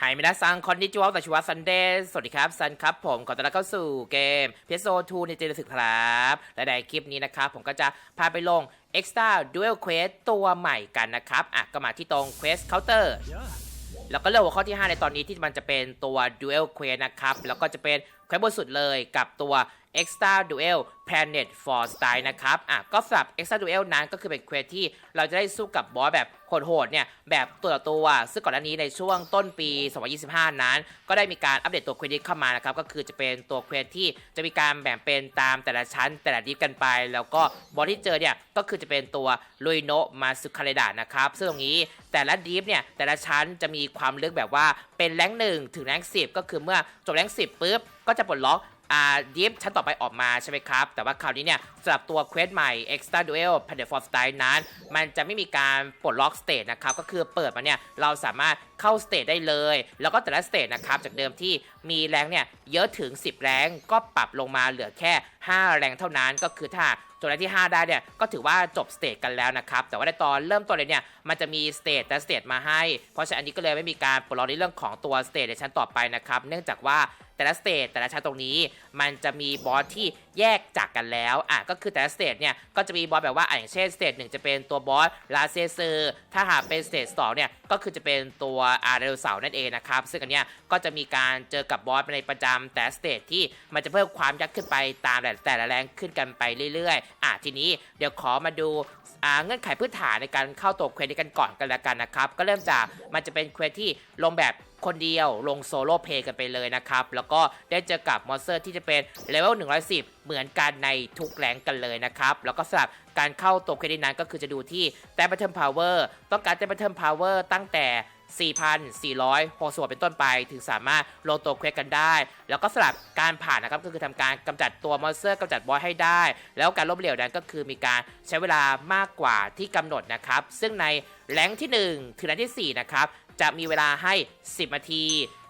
ไฮมินาซังคอนนิจิวะตัชิวะซันเดย์สวัสดีครับซันครับผมขอต้อนรับเข้าสู่เกมเพโซ2ในเจนสึกครับและในคลิปนี้นะครับผมก็จะพาไปลง Extra Duel Quest ตัวใหม่กันนะครับอะก็มาที่ตรง Quest Counter แล้วก็เลือกหัวข้อที่ 5 ในตอนนี้ที่มันจะเป็นตัว Duel Quest นะครับ แล้วก็จะเป็นเควสบนสุดเลยกับตัว Extra Duel Planet for Style นะครับอะก็สำหรับ Extra Duel นั้นก็คือเป็นเควสที่เราจะได้สู้กับบอสแบบโหดๆเนี่ยแบบตัวต่อตัว ซึ่งก่อนหน้านี้ในช่วงต้นปี 2025 นั้น ก็ได้มีการอัปเดตตัวเควสนี้เข้ามานะครับ ก็คือจะเป็นตัวเควสที่จะมีการแบ่งเป็นตามแต่ละชั้นแต่ละดิฟกันไป แล้วก็บอสที่เจอเนี่ยก็คือจะเป็นตัวลุยโนมาสุคาเรดานะครับ ซึ่งตรงนี้แต่ละดิฟเนี่ยแต่ละชั้นจะมีความลึกแบบว่าเป็นแรงหนึ่งถึงแรงสิบก็คือเมื่อจบแรงสิบปุ๊บก็จะปลดล็อก อ่าดิฟชั้นต่อไปออกมาใช่ไหมครับ แต่ว่าคราวนี้เนี่ยสำหรับตัวเควสใหม่ Extra Duel p a n d e for Style นั้น มันจะไม่มีการปลดล็อกสเตจนะครับ ก็คือเปิดมาเนี่ยเราสามารถเข้าสเตจได้เลย แล้วก็แต่ละสเตจนะครับ จากเดิมที่มีแรงเนี่ยเยอะถึง 10 แรงก็ปรับลงมาเหลือแค่ 5 แรงเท่านั้นก็คือถ้าจบแรงที่ 5 ได้เนี่ยก็ถือว่าจบสเตจกันแล้วนะครับ แต่ว่าในตอนเริ่มต้นเลยเนี่ยมันจะมีสเตจแต่สเตจมาให้ เพราะฉะนั้นอันนี้ก็เลยไม่มีการปลดล็อกในเรื่องของตัวสเตจในชั้นต่อไปนะครับ เนื่องจากว่า แต่ละสเตจแต่ละชั้นตรงนี้ มันจะมีบอสที่แยกจากกันแล้วอะก็คือแต่ละสเตจเนี่ยก็จะมีบอสแบบว่าอะอย่างเช่นสเตจหนึ่งจะเป็นตัวบอสลาเซเซอร์ถ้าหากเป็นสเตจสองเนี่ยก็คือจะเป็นตัวอาร์เดลเสานั่นเองนะครับซึ่งอันเนี้ยก็จะมีการเจอกับบอสในประจำแต่สเตจที่มันจะเพิ่มความยากขึ้นไปตามแต่แต่ละแรงขึ้นกันไปเรื่อยๆอะทีนี้เดี๋ยวขอมาดูเงื่อนไขพื้นฐานในการเข้าตัวเควสนี้กันก่อนกันล้วกันนะครับก็เริ่มจากมันจะเป็นเควสที่ลงแบบ คนเดียวลงโซโล่เพลย์กันไปเลยนะครับ แล้วก็ได้เจอกับมอนสเตอร์ที่จะเป็นเลเวล110 เหมือนกันในทุกแรงกันเลยนะครับ แล้วก็สำหรับการเข้าตัวเควสนี้นั้นก็คือจะดูที่แต้มบัตเทิลพาวเวอร์ต้องการแต้มบัตเทิลพาวเวอร์ตั้งแต่4,460เป็นต้นไปถึงสามารถลงตัวเควสกันได้ แล้วก็สำหรับการผ่านนะครับก็คือทำการกำจัดตัวมอนสเตอร์กำจัดบอสให้ได้ แล้วการล้มเหลวนั้นก็คือมีการใช้เวลามากกว่าที่กำหนดนะครับ ซึ่งในแรงที่ 1 ถึงแรงที่ 4 นะครับ จะมีเวลาให้ 10 นาที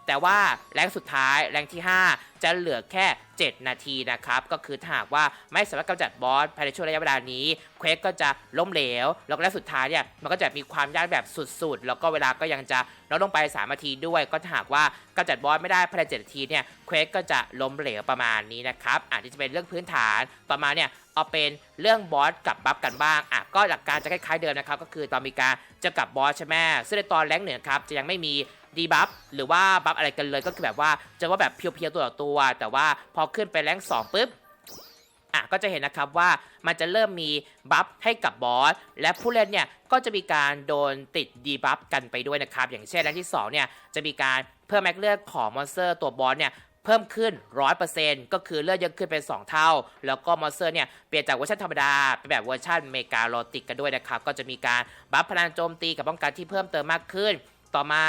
แต่ว่าแรงสุดท้ายแรงที่ 5 จะเหลือแค่ 7 นาทีนะครับ ก็คือถ้าหากว่าไม่สามารถกำจัดบอสภายในช่วงระยะเวลานี้เควสก็จะล้มเหลว แล้วแรงสุดท้ายเนี่ยมันก็จะมีความยากแบบสุดๆ แล้วก็เวลาก็ยังจะลดลงไป 3 นาทีด้วย ก็ถ้าหากว่ากำจัดบอสไม่ได้ภายใน7นาทีเนี่ยเควสก็จะล้มเหลวประมาณนี้นะครับอาจจะเป็นเรื่องพื้นฐานต่อมาเนี่ย เอาเป็นเรื่องบอสกับบัฟกันบ้างอะก็หลักการจะคล้ายๆเดิมนะครับก็คือตอนมีการเจะกับบอสใช่ไหมซึ่งในตอนแรงเหนือครับจะยังไม่มีดีบัฟหรือว่าบัฟอะไรกันเลยก็คือแบบว่าจะว่าแบบเพียวๆตัวต่อตัว แต่ว่าพอขึ้นไปแรงสองปุ๊บอะก็จะเห็นนะครับว่ามันจะเริ่มมีบัฟให้กับบอสและผู้เล่นเนี่ยก็จะมีการโดนติดดีบัฟกันไปด้วยนะครับ อย่างเช่นแรงที่2เนี่ยจะมีการเพิ่มแม็กเลือดของมอนสเตอร์ตัวบอสเนี่ย พิ่มขึ้น 100%ก็คือเลือดยังขึ้นเป็น 2 เท่า แล้วก็มอสเซอร์เนี่ยเปลี่ยนจากเวอร์ชันธรรมดาเป็นแบบเวอร์ชันเมกาโลติกกันด้วยนะครับ ก็จะมีการบัฟพลังโจมตีกับป้องกันที่เพิ่มเติมมากขึ้น ต่อมา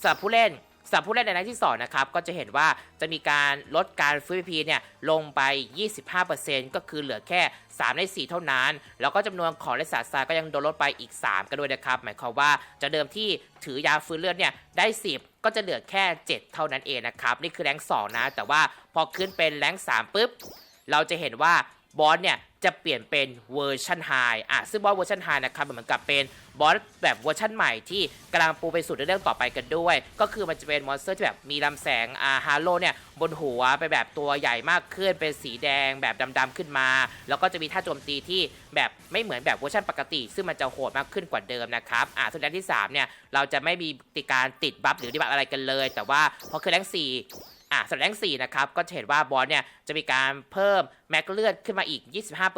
สำหรับผู้เล่น สำหรับผู้เล่นในนัดที่2นะครับก็จะเห็นว่าจะมีการลดการฟื้นพีเนี่ยลงไป 25%ก็คือเหลือแค่ 3 ใน 4 เท่านั้น แล้วก็จำนวนของเลสาซาก็ยังโดนลดไปอีก 3 กันด้วยนะครับ หมายความว่าจะเดิมที่ถือยาฟื้นเลือดเนี่ยได้ 10 ก็จะเหลือแค่ 7 เท่านั้นเองนะครับ นี่คือแรง2นะ แต่ว่าพอขึ้นเป็นแรง3ปุ๊บเราจะเห็นว่า บอสเนี่ยจะเปลี่ยนเป็นเวอร์ชันไฮอะซึ่งบอสเวอร์ชันไฮนะครับเหมือนกับเป็นบอสแบบเวอร์ชันใหม่ที่กำลังปูไปสู่เรื่องต่อไปกันด้วย ก็คือมันจะเป็นมอนสเตอร์ที่แบบมีลำแสงอาฮาโลเนี่ยบนหัวไปแบบตัวใหญ่มากขึ้น เป็นสีแดงแบบดำๆขึ้นมา แล้วก็จะมีท่าโจมตีที่แบบไม่เหมือนแบบเวอร์ชันปกติ ซึ่งมันจะโหดมากขึ้นกว่าเดิมนะครับอะส่วนแรงที่สามเนี่ยเราจะไม่มีติการติดบัฟหรือดีบัฟอะไรกันเลย แต่ว่าพอคือแรงสี่ อะส่วนแรง4นะครับก็เห็นว่าบอสเนี่ยจะมีการเพิ่มแม็กเลือดขึ้นมาอีก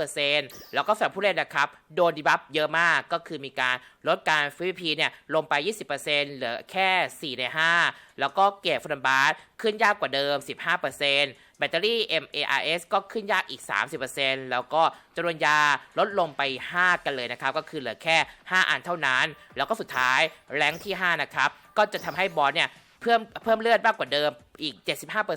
25%แล้วก็สำหรับผู้เล่นนะครับโดนดีบัฟเยอะมากก็คือมีการลดการฟรีพีเนี่ยลงไป 20%เหลือแค่ 4 ใน 5 แล้วก็เกรดฟันบาร์ขึ้นยากกว่าเดิม 15%แบตเตอรี่ MARS ก็ขึ้นยากอีก 30%แล้วก็จำนวนยาลดลงไป 5 กันเลยนะครับ ก็คือเหลือแค่ 5 อันเท่านั้น แล้วก็สุดท้ายแรงที่ 5 นะครับ ก็จะทำให้บอสเนี่ย เพิ่มเพิ่มเลือดมากกว่าเดิมอีก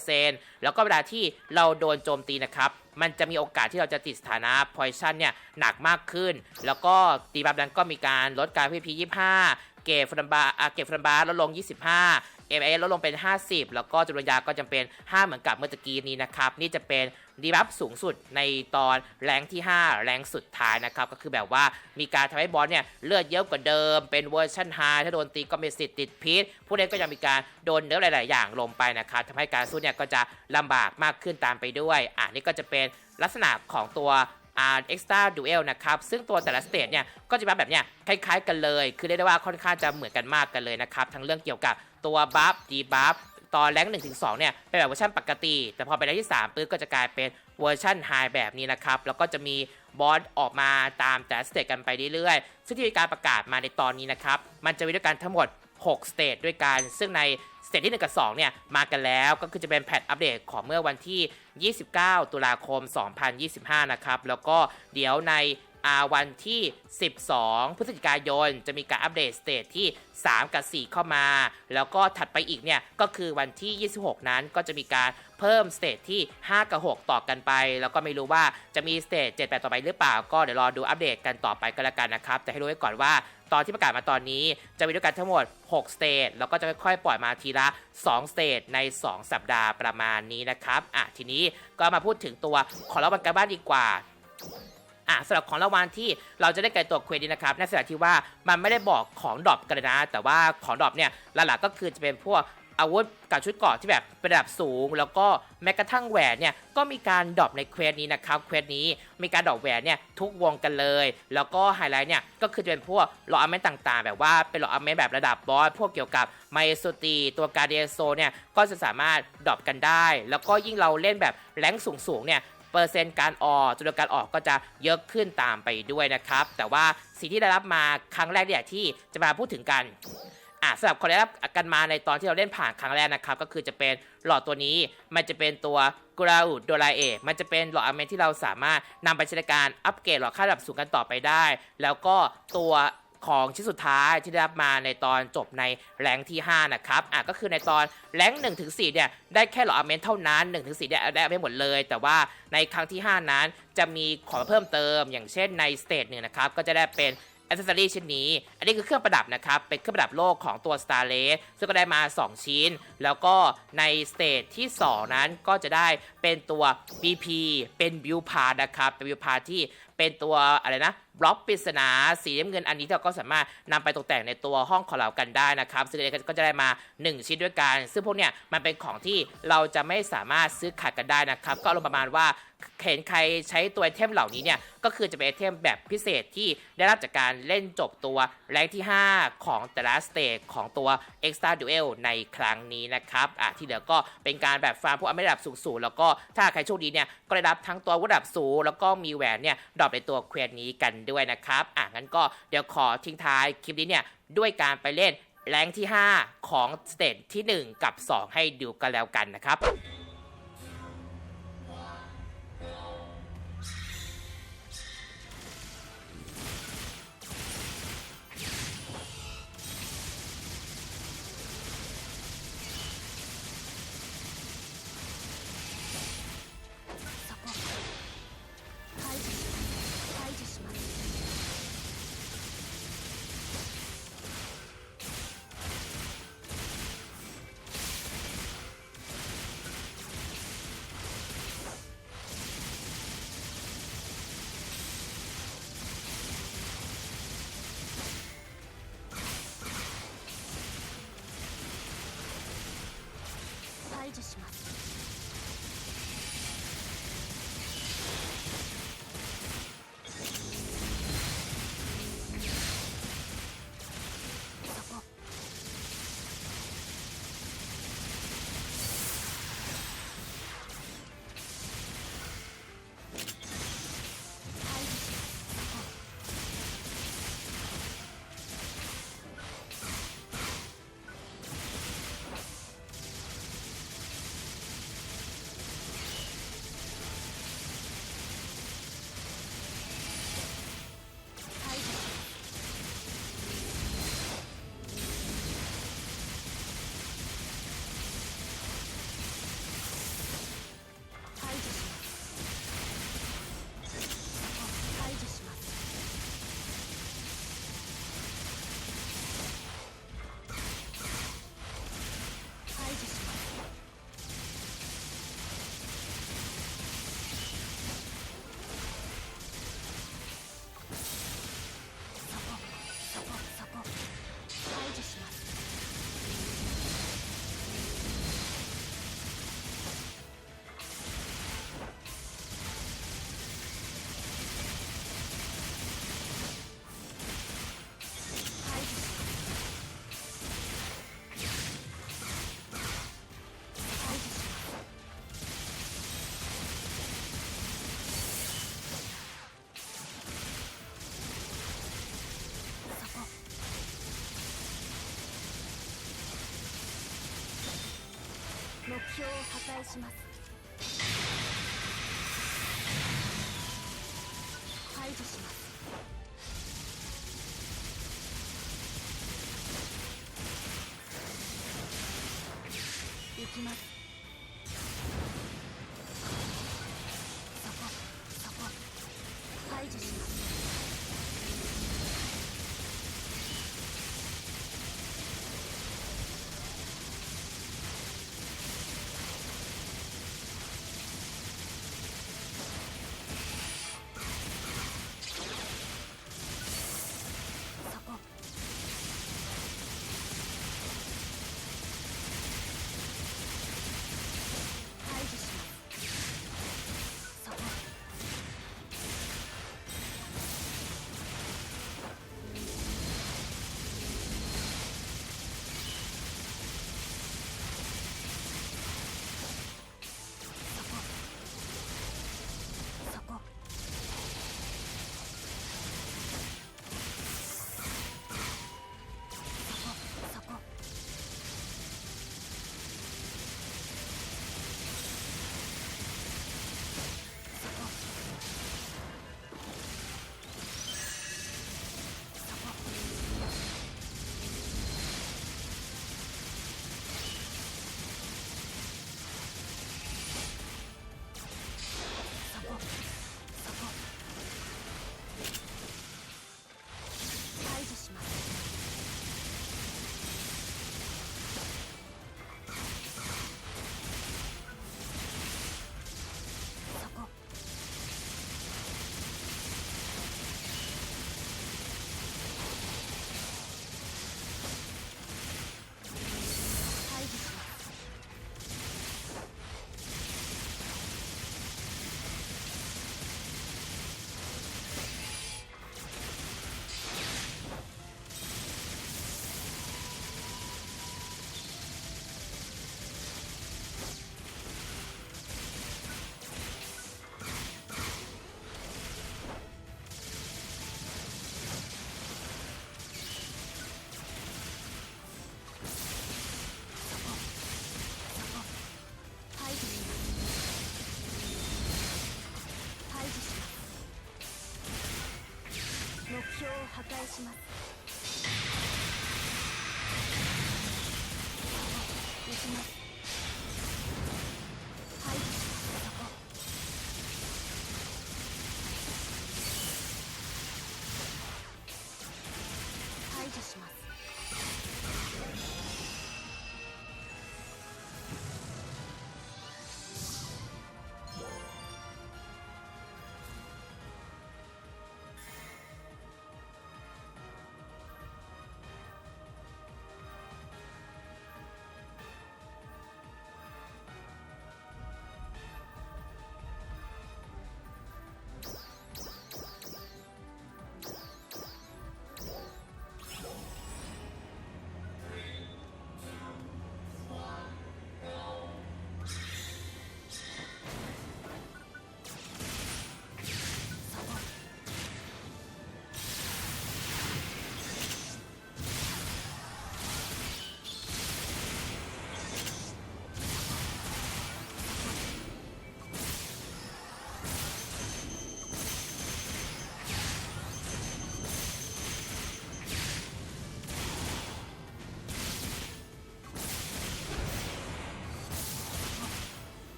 75%แล้วก็เวลาที่เราโดนโจมตีนะครับ มันจะมีโอกาสที่เราจะติดสถานะ poison เนี่ยหนักมากขึ้น แล้วก็ตีบับนั้นก็มีการลดการพีพี25 เกรดฟันบาร์เกรดฟันบาร์ลดลง 25 MA ลดลงเป็น 50 แล้วก็จำนวนยาก็จะเป็น 5 เหมือนกับเมื่อตะกี้นี้นะครับ นี่จะเป็นดีบัฟสูงสุดในตอนแรงที่ 5 แรงสุดท้ายนะครับ ก็คือแบบว่ามีการทำให้บอสเนี่ยเลือดเยอะกว่าเดิม เป็นเวอร์ชันไฮถ้าโดนตีก็มีสิทธิ์ติดพิษ ผู้เล่นก็ยังมีการโดนเนื้อหลาย ๆ อย่างลงไปนะครับทำให้การสู้เนี่ยก็จะลำบากมากขึ้นตามไปด้วย อะนี่ก็จะเป็นลักษณะของตัวอ่า extra duel นะครับ ซึ่งตัวแต่ละสเตจเนี่ย ก็จะแบบเนี้ยคล้ายๆกันเลย คือเรียกได้ว่าค่อนข้างจะเหมือนกันมากกันเลยนะครับ ทั้งเรื่องเกี่ยวกับ ตัวบัฟดีบัฟตอนแรง1ถึง2เนี่ยเป็นแบบเวอร์ชันปกติ แต่พอไปแรงที่3ปุ๊บก็จะกลายเป็นเวอร์ชันไฮแบบนี้นะครับ แล้วก็จะมีบอสออกมาตามแต่สเตจกันไปเรื่อยๆ ซึ่งที่มีการประกาศมาในตอนนี้นะครับ มันจะมีด้วยกันทั้งหมด 6 สเตจด้วยกัน ซึ่งในสเตจที่ 1 กับ 2 เนี่ย มากันแล้วก็คือจะเป็นแพทอัปเดตของเมื่อวันที่ 29 ตุลาคม 2025 นะครับ แล้วก็เดี๋ยวใน วันที่ 12 พฤศจิกายน จะมีการอัปเดตสเตจที่ 3 กับ 4 เข้ามา แล้วก็ถัดไปอีกเนี่ย ก็คือวันที่ 26 นั้นก็จะมีการเพิ่มสเตจที่ 5 กับ 6 ต่อกันไป แล้วก็ไม่รู้ว่าจะมีสเตจ7 8 ต่อไปหรือเปล่า ก็เดี๋ยวรอดูอัปเดตกันต่อไปก็แล้วกันนะครับ แต่ให้รู้ไว้ก่อนว่าตอนที่ประกาศมาตอนนี้จะมีด้วยกันทั้งหมด 6 สเตจแล้วก็จะค่อยๆ ปล่อยมาทีละ 2 สเตจใน 2 สัปดาห์ประมาณนี้นะครับ อะ ทีนี้ก็มาพูดถึงตัวขอรางวัลการบ้านดีกว่า อะสำหรับของรางวัลที่เราจะได้ไกลตัวเควสนี้นะครับในสถานที่ว่ามันไม่ได้บอกของดรอปกันเลยนะ แต่ว่าของดรอปเนี่ยหลักๆก็คือจะเป็นพวกอาวุธกับชุดเกราะที่แบบเป็นระดับสูง แล้วก็แม้กระทั่งแหวนเนี่ยก็มีการดรอปในเควสนี้นะครับเควสนี้มีการดรอปแหวนเนี่ยทุกวงกันเลย แล้วก็ไฮไลท์เนี่ยก็คือจะเป็นพวกหลอดอเมนต่างๆ แบบว่าเป็นหลอดอเมนแบบระดับบอสพวกเกี่ยวกับไมโซตีตัวการเดียโซเนี่ยก็จะสามารถดรอปกันได้ แล้วก็ยิ่งเราเล่นแบบแรงสูงๆเนี่ย เปอร์เซ็นต์การออกจำนวนการออกก็จะเยอะขึ้นตามไปด้วยนะครับ แต่ว่าสิ่งที่ได้รับมาครั้งแรกเนี่ยที่จะมาพูดถึงกันอะสำหรับคนได้รับกันมาในตอนที่เราเล่นผ่านครั้งแรกนะครับก็คือจะเป็นหลอดตัวนี้มันจะเป็นตัวกราอุดโดราเอมันจะเป็นหลอดอเมนที่เราสามารถนำไปใช้ในการอัปเกรดหลอดค่าระดับสูงกันต่อไปได้ แล้วก็ตัว ของชิ้นสุดท้ายที่ได้รับมาในตอนจบในแรงที่ 5 นะครับอะก็คือในตอนแรง1ถึง4เนี่ยได้แค่หลอดอเมนเท่านั้น1ถึง4เนี่ยได้ไม่หมดเลย แต่ว่าในครั้งที่ 5 นั้นจะมีของเพิ่มเติม อย่างเช่นในสเตจหนึ่งนะครับก็จะได้เป็นอ c เซสซอรี่ชิ้นนี้ อันนี้คือเครื่องประดับนะครับ เป็นเครื่องประดับโลกของตัว s t a r l a ซึ่งก็ได้มา 2 ชิ้น แล้วก็ในสเตจที่ 2 นั้นก็จะได้เป็นตัว BP เป็นบิวพาร์นะครับ เป็นบิวพาร์ที่ เป็นตัวอะไรนะบล็อกปริศนาสีน้ำเงินอันนี้เราก็สามารถนำไปตกแต่งในตัวห้องของเรากันได้นะครับซึ่งอันนี้ก็จะได้มา 1 ชิ้นด้วยกัน ซึ่งพวกเนี้ยมันเป็นของที่เราจะไม่สามารถซื้อขาดกันได้นะครับ ก็อารมณ์ประมาณว่าเห็นใครใช้ตัวไอเทมเหล่านี้เนี่ยก็คือจะเป็นไอเทมแบบพิเศษที่ได้รับจากการเล่นจบตัวแรงที่ 5 ของแต่ละสเตจของตัว Extra Duel ในครั้งนี้นะครับอะที่เหลือก็เป็นการแบบฟาร์มพวกอเมริดับสูงๆแล้วก็ถ้าใครโชคดีเนี่ยก็ได้รับทั้งตัววุธระดับสูงแล้วก็มีแหวนเนี่ยดรอปในตัวเควสนี้กันด้วยนะครับอะงั้นก็เดี๋ยวขอทิ้งท้ายคลิปนี้เนี่ยด้วยการไปเล่นแรงที่ 5 ของสเตจที่ 1 กับ 2 ให้ดูกันแล้วกันนะครับ 標を破壊します。